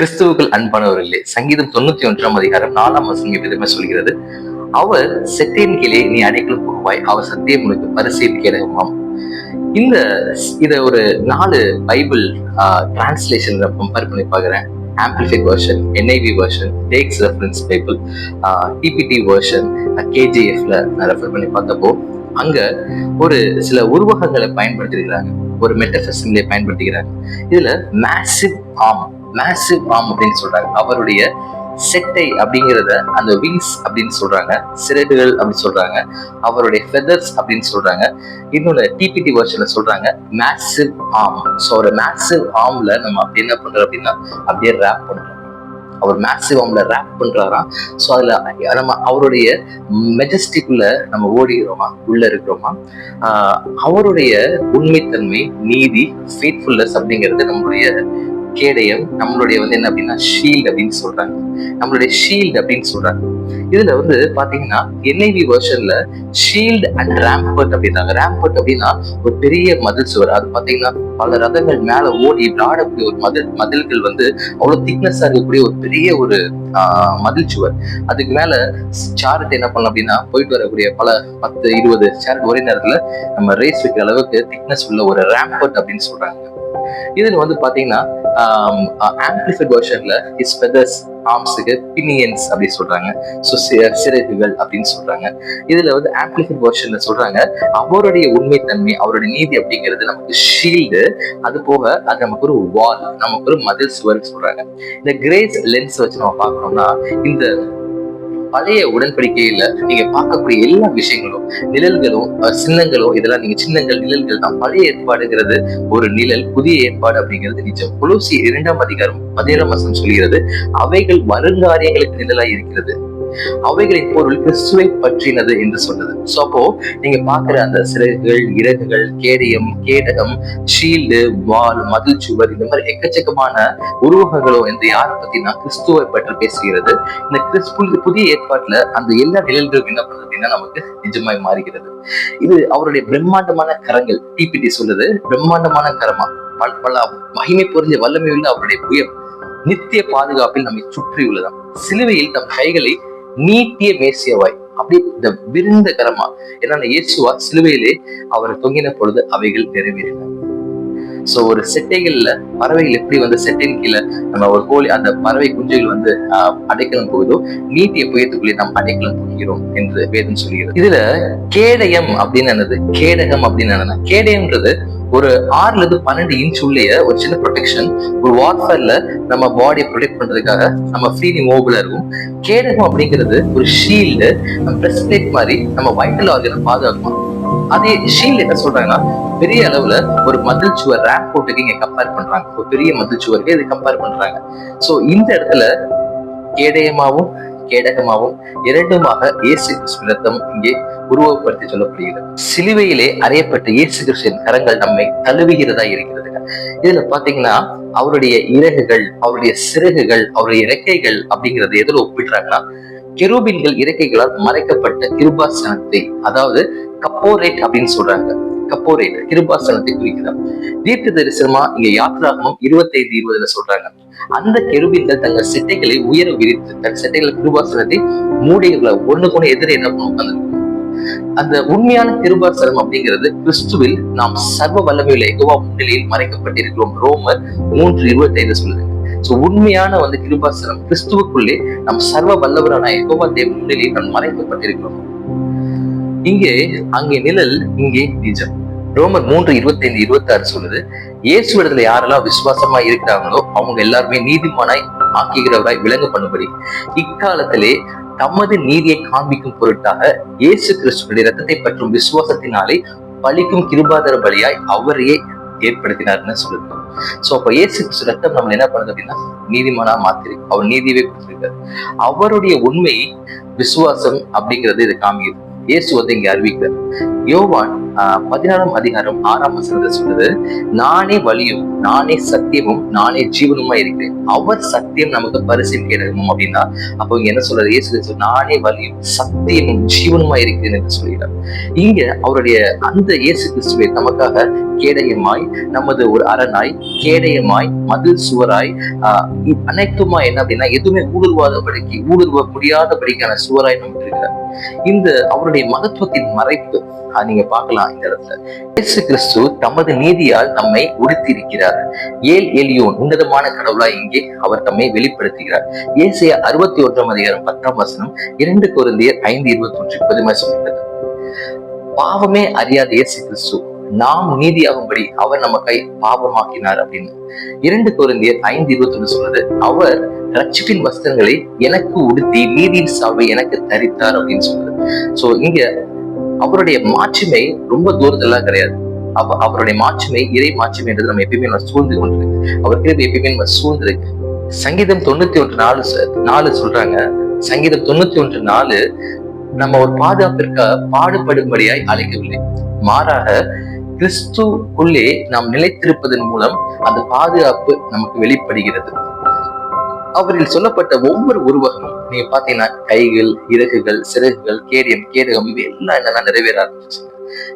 கிறிஸ்துவுக்குள் அன்பானவர்களே சங்கீதம் தொண்ணூத்தி ஒன்றாம் அதிகாரம் நாலாம் வசனம் விதமே சொல்கிறது அவர் செத்தேன் கீழே நீ அடைக்கலும் போவாய். அவர் சத்தியம் உனக்கு பரிசையில் கேடகமாம். இந்த இத ஒரு நாலு பைபிள் டிரான்ஸ்லேஷன் கம்பேர் பண்ணி பார்க்குறேன். Amplify version NIV version takes reference Bible TPT version கேஜிஎஃப்ல நான் ரெஃபர் பண்ணி பார்த்தப்போ அங்க ஒரு சில உருவகங்களை பயன்படுத்திருக்கிறாங்க ஒரு மெட்டபிசிம்லே பயன்படுத்திக்கிறாங்க. இதுல மேசிவ் ஆம் மேசிவ் ஆம் அப்படின்னு சொல்றாங்க. அவருடைய செட்டை அப்படிங்கிறத அந்த விங்ஸ் அப்படின்னு சொல்றாங்க. சிறகுகள் அப்படின்னு சொல்றாங்க. அவருடைய ஃபெதர்ஸ் அப்படின்னு சொல்றாங்க. இன்னொரு டிபிடி வெர்ஷன்ல சொல்றாங்க மேசிவ் ஆம் ஸோ ஒரு மேசிவ் ஆம்ல நம்ம அப்படி என்ன பண்றோம் அப்படின்னா அப்படியே ரேப் பண்றோம். அவர் மேசிவ் ஆம்ல ரேப் பண்றாராம். ஸோ அதுல நம்ம அவருடைய மெஜஸ்டிக்குள்ள நம்ம ஓடுகிறோமா உள்ள இருக்கிறோமா? ஆஹ் அவருடைய உண்மைத்தன்மை நீதி ஃபேட்ஃபுல்னஸ் அப்படிங்கிறது நம்மளுடைய கேடயம் நம்மளுடைய வந்து என்ன அப்படின்னா ஷீல்டு அப்படின்னு சொல்றாங்க. நம்மளுடைய ஷீல்டு அப்படின்னு சொல்றாங்க. இதுல வந்து பாத்தீங்கன்னா என்ஐவி வெர்ஷன்ல ஷீல்டு அண்ட் ரேம்பர்ட் அப்படின்றாங்க. ரேம்பர்ட் அப்படின்னா ஒரு பெரிய மதில் சுவர். அது பாத்தீங்கன்னா பல ரதங்கள் மேல ஓடி விளையாடக்கூடிய ஒரு மதில் மதில்கள் வந்து அவ்வளவு திக்னஸா இருக்கக்கூடிய ஒரு பெரிய ஒரு ஆஹ் மதில் சுவர். அதுக்கு மேல சாரட் என்ன பண்ணலாம் அப்படின்னா போயிட்டு வரக்கூடிய பல பத்து இருபது சாரட் ஒரே நேரத்துல நம்ம ரேஸ் வைக்கிற அளவுக்கு திக்னஸ் உள்ள ஒரு ரேம்பர்ட் அப்படின்னு சொல்றாங்க. இதுல வந்து பாத்தீங்கன்னா ஆம்பிளிஃபைட் வெர்ஷன்ல இஸ் ஃபெதர்ஸ் ஆர்ம்ஸுக்கு பினியன்ஸ் அப்படி சொல்றாங்க. ஸோ சிறகுகள் அப்படின்னு சொல்றாங்க. இதுல வந்து ஆம்பிளிஃபைட் வெர்ஷன்ல சொல்றாங்க அவருடைய உண்மைத்தன்மை அவருடைய நீதி அப்படிங்கிறது நமக்கு ஷீல்டு அது போக அது நமக்கு ஒரு வால் நமக்கு ஒரு மதில் சுவர் சொல்றாங்க. இந்த கிரேஸ் லென்ஸ் வச்சு நம்ம பார்க்கணும்னா இந்த பழைய உடன்படிக்கையில நீங்க பார்க்கக்கூடிய எல்லா விஷயங்களும் நிழல்களும் சின்னங்களும் இதெல்லாம் நீங்க சின்னங்கள் நிழல்கள் தான். பழைய ஏற்பாடுங்கிறது ஒரு நிழல் புதிய ஏற்பாடு அப்படிங்கிறது நிஜம் குலோசி இரண்டாம் அதிகாரம் பதினேழாம் வசனம் சொல்கிறது அவைகள் வருங்காரியங்களுக்கு நிழலாய் இருக்கிறது. அவைகளின் பொருள் கிறிஸ்துவை பற்றினது என்று சொன்னது. சோ அப்போ நீங்க பாக்குற அந்த சிறகுகள் இறகுகள் கேடயம் கேடகம் ஷீல்டு வால் மதில் சுவர் இந்த மாதிரி எக்கச்சக்கமான உருவகங்களும் இந்த யாரை பத்தினா கிறிஸ்துவை பற்றி பேசுகிறது இந்த கிறிஸ்து புதிய ஏற்பாட்டுல அந்த எல்லா நிழல்களும் என்ன பண்ணுது அப்படின்னா நமக்கு நிஜமாய் மாறுகிறது. இது அவருடைய பிரம்மாண்டமான கரங்கள் டிபிடி சொல்லுது பிரம்மாண்டமான கரமா? பல பல மகிமை பொருந்திய வல்லமை உள்ள அவருடைய புயம் நித்திய பாதுகாப்பில் நம்மை சுற்றி உள்ளதாம். சிலுவையில் தம் கைகளை நீட்டிய மேசியவாய். அப்படி இந்த விருந்த கரமா ஏன்னா இயேசுவா சிலுவையிலே அவர் தொங்கின பொழுது அவைகள் நிறைவேறின. சோ ஒரு செட்டைகள்ல பறவைகள் எப்படி வந்து செட்டையின் கீழே நம்ம ஒரு கோழி அந்த பறவை குஞ்சுகள் வந்து ஆஹ், அடைக்கலம் போகுதோ நீட்டிய புயத்துக்குள்ளே நாம் அடைக்கலம் போகிறோம் என்று வேதம் சொல்கிறது. இதுல கேடயம் அப்படின்னு என்னது? கேடகம் அப்படின்னு என்னன்னா கேடயம்ன்றது ஒரு ஆறுல இருந்து பன்னெண்டு இன்ச் உள்ளே ஒரு சின்ன ப்ரொடெக்ஷன் ஒரு வார்ஃபேர்ல நம்ம பாடியை ப்ரொடெக்ட் பண்றதுக்காக நம்ம ஃப்ரீலி மூவபிளா இருக்கும். கேடகம் அப்படிங்கிறது ஒரு ஷீல்டு நம்ம பிரஸ்ட் பிளேட் மாதிரி நம்ம வைட்டல் ஆர்கனை பாதுகாக்கும். அதே ஷீல்டு என்ன சொல்றாங்கன்னா பெரிய அளவுல ஒரு மதில் சுவர் ரேப் போட்டுக்கு இங்க கம்பேர் பண்றாங்க. ஒரு பெரிய மதில் சுவருக்கு இது கம்பேர் பண்றாங்க. சோ இந்த இடத்துல கேடயமாவும் கேடகமாகவும் இரண்டுமாக இயேசு கிறிஸ்து இங்கே உருவப்படுத்தி சொல்லப்படுகிறது. சிலுவையிலே அறையப்பட்ட இயேசு கிறிஸ்துவின் கரங்கள் நம்மை தழுவுகிறதா இருக்கிறது. இதுல பாத்தீங்கன்னா அவருடைய இறகுகள் அவருடைய சிறகுகள் அவருடைய இறக்கைகள் அப்படிங்கறது எதில் ஒப்பிடுறாங்கன்னா கெரூபின்கள் இறக்கைகளால் மறைக்கப்பட்ட கிருபாசனத்தை அதாவது கப்போரேட் அப்படின்னு சொல்றாங்க. கப்போரேட் கிருபாசனத்தை குறிக்கிறார் தீர்க்க தரிசனமா இங்க யாத்ராகமம் இருபத்தைந்து இருபதுல சொல்றாங்க. அந்த கெருபின்கள் தங்கள் சிட்டைகளை உயர விரித்து தன் சிட்டைகள் கிருபாசனத்தை மூடிகளை ஒண்ணு எதிரே என்ன பண்ணும்? அந்த உண்மையான கிருபாசனம் அப்படிங்கிறது கிறிஸ்துவில் நாம் சர்வ வல்லமையுள்ள எகோவா முன்னிலையில் மறைக்கப்பட்டிருக்கிறோம். ரோமர் மூன்று இருபத்தி ஐந்து சொல்லுது. சோ உண்மையான வந்து கிருபாசனம் கிறிஸ்துவுக்குள்ளே நாம் சர்வ வல்லவரான எகோவா தேவ முன்னிலையில் நாம் மறைக்கப்பட்டிருக்கிறோம். இங்கே அங்கே நிழல் இங்கே நிஜம். ரோமர் மூன்று இருபத்தி ஐந்து இருபத்தி ஆறு சொல்லுது இயேசுவிடத்துல யாரெல்லாம் விசுவாசமா இருக்கிறாங்களோ அவங்க எல்லாருமே நீதிமானாய் ஆக்குகிறவராய் விளங்க பண்ணும்படி. இக்காலத்திலே தமது நீதியை காண்பிக்கும் பொருட்டாக இயேசு கிறிஸ்துவனுடைய ரத்தத்தை பற்றும் விசுவாசத்தினாலே பலிக்கும் கிருபாதர பலியாய் அவரையே ஏற்படுத்தினார்னு சொல்லுது. சோ அப்ப இயேசு கிறிஸ்து ரத்தம் நம்ம என்ன பண்ணுது அப்படின்னா நீதிமானா மாத்திரி அவர் நீதியவே கொடுத்திருக்காரு. அவருடைய உண்மை விசுவாசம் அப்படிங்கிறது இதை காமிக்குது. இயேசு வந்து இங்க அறிவிக்கிறார். யோவான் பதினாறாம் அதிகாரம் ஆறாம் வசனத்தை சொல்றது நானே வழியும் நானே சத்தியமும் நானே ஜீவனுமா இருக்கிறேன். அவர் சத்தியம் நமக்கு பரிசு கேட்கணும் அப்படின்னா அப்போ இங்க என்ன சொல்றாரு? இயேசு கிறிஸ்து, நானே வழியும் சத்தியமும் ஜீவனுமா இருக்கிறேன் என்று சொல்கிறார் இங்க அவருடைய அந்த இயேசு கிறிஸ்துவை நமக்காக கேடயமாய் நமது ஒரு அரணாய் கேடயமாய் மதில் சுவராய் அனைத்துமா என்ன அப்படின்னா எதுவுமே ஊடுருவாதபடிக்கு ஊடுருவ முடியாதபடிக்கான சுவராய் நமக்கு இருக்கிறார். இந்த அவருடைய மகத்துவத்தின் மறைப்பு நீங்க பார்க்கலாம் இந்த இடத்துல. இயேசு கிறிஸ்து தமது நீதியால் நம்மை உடுத்தியிருக்கிறார். ஏல் எலியோன் உன்னதமான கடவுளாய் இங்கே அவர் தம்மை வெளிப்படுத்துகிறார். ஏசிய அறுபத்தி ஒன்றாம் அதிகாரம் பத்தாம் வசனம் இரண்டு குருந்தியர் ஐந்து இருபத்தி ஒன்று பெருமை பாவமே அறியாத இயேசு கிறிஸ்து நாம் நீதியாகும்படி அவர் நம்ம கை பாவமாக்கினார் அப்படின்னு. இரண்டு குருந்தியர் ஐந்து இருபத்தி ஒன்று சொல்றது அவர் ரட்சிப்பின் வஸ்திரங்களை எனக்கு உடுத்தி நீதியின் சாவை எனக்கு தரித்தார் அப்படின்னு சொல்றது. சோ இங்க அவருடைய மாட்சிமை ரொம்ப தூரத்தெல்லாம் கிடையாது. அவ அவருடைய மாட்சிமை இறை மாட்சிமைன்றது நம்ம எப்பயுமே நம்ம சூழ்ந்து கொண்டிருக்கு. அவர் கிருபி எப்பயுமே நம்ம சூழ்ந்திருக்கு சங்கீதம் தொண்ணூத்தி ஒன்று நாலு நாலு சொல்றாங்க சங்கீதம் தொண்ணூத்தி ஒன்று நாலு நம்ம ஒரு பாதுகாப்பிற்காக பாடுபடும்படியாய் அழைக்கவில்லை. மாறாக கிறிஸ்துக்குள்ளே நாம் நிலைத்திருப்பதன் மூலம் அந்த பாதுகாப்பு நமக்கு வெளிப்படுகிறது. அவரில் சொல்லப்பட்ட ஒவ்வொரு உருவகமும் நீங்க பாத்தீங்கன்னா கைகள் இறகுகள் சிறகுகள் கேடியம் கேடகம் இவை எல்லாம் என்னெல்லாம் நிறைவேற ஆரம்பிச்சு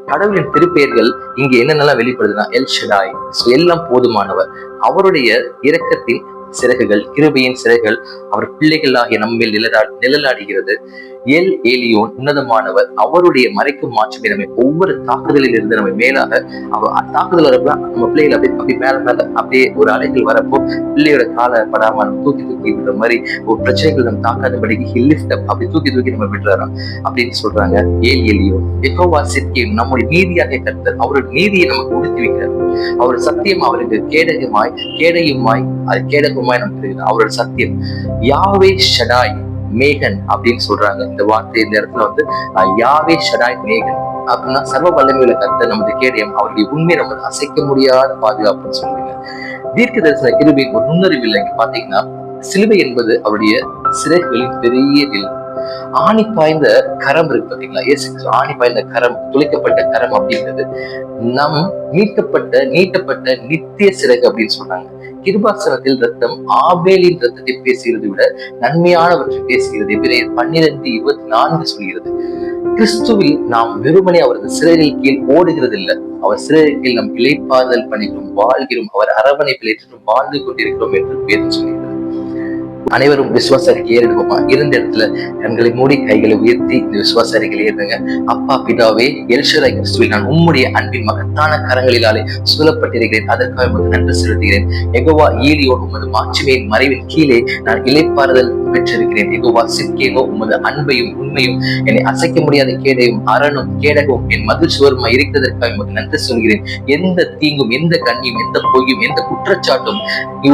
கடவுளின் திருப்பெயர்கள் இங்க என்னென்னலாம் வெளிப்படுதுன்னா எல் ஷடாய் எல்லாம் போதுமானவர். அவருடைய இரக்கத்தின் சிறகுகள் கிருபையின் சிறகுகள் அவர் பிள்ளைகளாகிய நம்மில் நிழலா நிழலாடுகிறது. எல் ஏலியோன் உன்னதமானவர். அவருடைய மறைக்கும் மாற்றம் நம்ம ஒவ்வொரு தாக்குதலில் இருந்து நம்ம மேலாக அவர் தாக்குதல் வரப்ப நம்ம பிள்ளைகள் அப்படி அப்படி மேல மேல அப்படியே ஒரு அலைகள் வரப்போ பிள்ளையோட காலை படாம நம்ம தூக்கி தூக்கி விடுற மாதிரி ஒரு பிரச்சனைகள் நம்ம தாக்காதபடிக்கு ஹில் லிஃப்ட் அப்படி தூக்கி தூக்கி நம்ம விட்டுறோம் அப்படின்னு சொல்றாங்க ஏல் எலியோ எகோவா சிற்கே நம்முடைய நீதியாக கருத்தர் அவருடைய நீதியை நமக்கு உடுத்தி வைக்கிறார். அவர் சத்தியம் அவருக்கு கேடகமாய் கேடகமாய் அது கேடகமாய் நமக்கு அவரோட சத்தியம் யாவே ஷடாய். மேகன் அப்படின்னு சொல்றாங்க. இந்த வார்த்தை இந்த இடத்துல வந்து யாவே ஷடாய் மேகன் அப்படின்னா சர்வ வல்லமையுள்ள கத்த நமது கேடயம் அவருடைய உண்மை நம்ம அசைக்க முடியாத பாதுகாப்புன்னு சொல்றீங்க தீர்க்க தரிசன கிருபி ஒரு நுண்ணறிவு இல்லை இங்க பாத்தீங்கன்னா சிலுவை என்பது அவருடைய சிறைகளின் பெரிய நிலை ஆணி பாய்ந்த கரம் இருக்கு பாத்தீங்களா? இயேசு ஆணி பாய்ந்த கரம் துளைக்கப்பட்ட கரம் அப்படின்றது நம் மீட்கப்பட்ட நீட்டப்பட்ட நித்திய சிறகு அப்படின்னு சொன்னாங்க கிருபாசனத்தில் ரத்தம் ஆபேலின் ரத்தத்தை பேசுகிறது விட நன்மையானவற்றை பேசுகிறது. எபிரேயர் பன்னிரண்டு இருபத்தி நான்கு சொல்கிறது கிறிஸ்துவில் நாம் வெறுமனே அவரது சிறையில் கீழ் ஓடுகிறது இல்லை அவர் சிறையில் கீழ் நம் இலைப்பாறுதல் பண்ணிக்கிறோம் வாழ்கிறோம். அவர் அரவணைப்பில் ஏற்றிட்டும் வாழ்ந்து கொண்டிருக்கிறோம் என்று பேர் சொல்லி அனைவரும் விசுவாச அறிக்கை ஏறிடுவோமா இருந்த இடத்துல கண்களை மூடி கைகளை உயர்த்தி இந்த விசுவாச அறிக்கையில் ஏறுங்க அப்பா பிதாவே எல்ஷராய் கிறிஸ்துவில் நான் உம்முடைய அன்பின் மகத்தான கரங்களிலாலே சூழப்பட்டிருக்கிறேன். அதற்காக நன்றி செலுத்துகிறேன். எகோவா ஈலியோடு உமது மாட்சிமையின் மறைவின் கீழே நான் இலைப்பாறுதல் பெற்றிருக்கிறேன். எகோவா சிற்கேகோ உமது அன்பையும் உண்மையும் என்னை அசைக்க முடியாத கேடையும் அரணும் கேடகவும் என் மதில் சுவருமா இருக்கிறதற்காக உமக்கு நன்றி சொல்கிறேன். எந்த தீங்கும் எந்த கண்ணியும் எந்த பொய்யும் எந்த குற்றச்சாட்டும்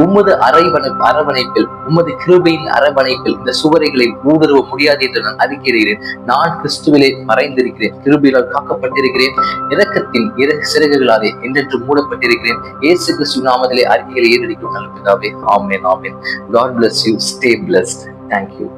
உமது அரவணை அரவணைப்பில் உமது கிருபையின் அரவணைப்பில் இந்த சுவரைகளை ஊடுருவ முடியாது என்று நான் அறிக்கிறேன் நான் கிறிஸ்துவிலே மறைந்திருக்கிறேன். கிருபையால் காக்கப்பட்டிருக்கிறேன். இரக்கத்தின் இற சிறகுகளாலே என்றென்று மூடப்பட்டிருக்கிறேன். இயேசு கிறிஸ்து நாமத்திலே அறிக்கைகளை ஏறடிக்கும் நல்ல பிதாவே. ஆமென் ஆமென். God bless you stay blessed Thank you.